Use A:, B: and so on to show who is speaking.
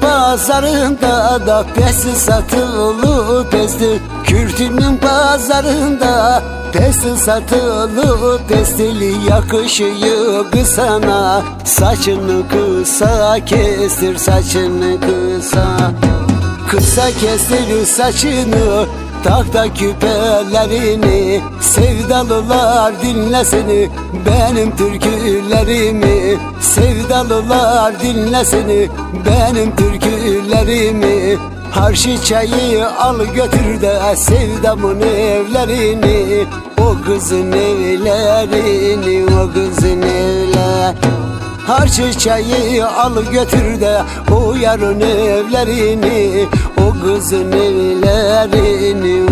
A: pazarında da pesi satılıp pestil Kürtünün pazarında pesi satılıp pestil Yakışıyor kısana Saçını kısa kestir saçını kısa. Kısa kestir saçını Takta küpelerini. Sevdalılar dinlesini Benim türkülerimi Sevdalılar dinlesini Benim türkülerimi. Harşı çayı al götür de Sevdamın evlerini. O kızın evlerini O kızın evler Harçı çayı al götür de o yarın evlerini. O kızın evlerini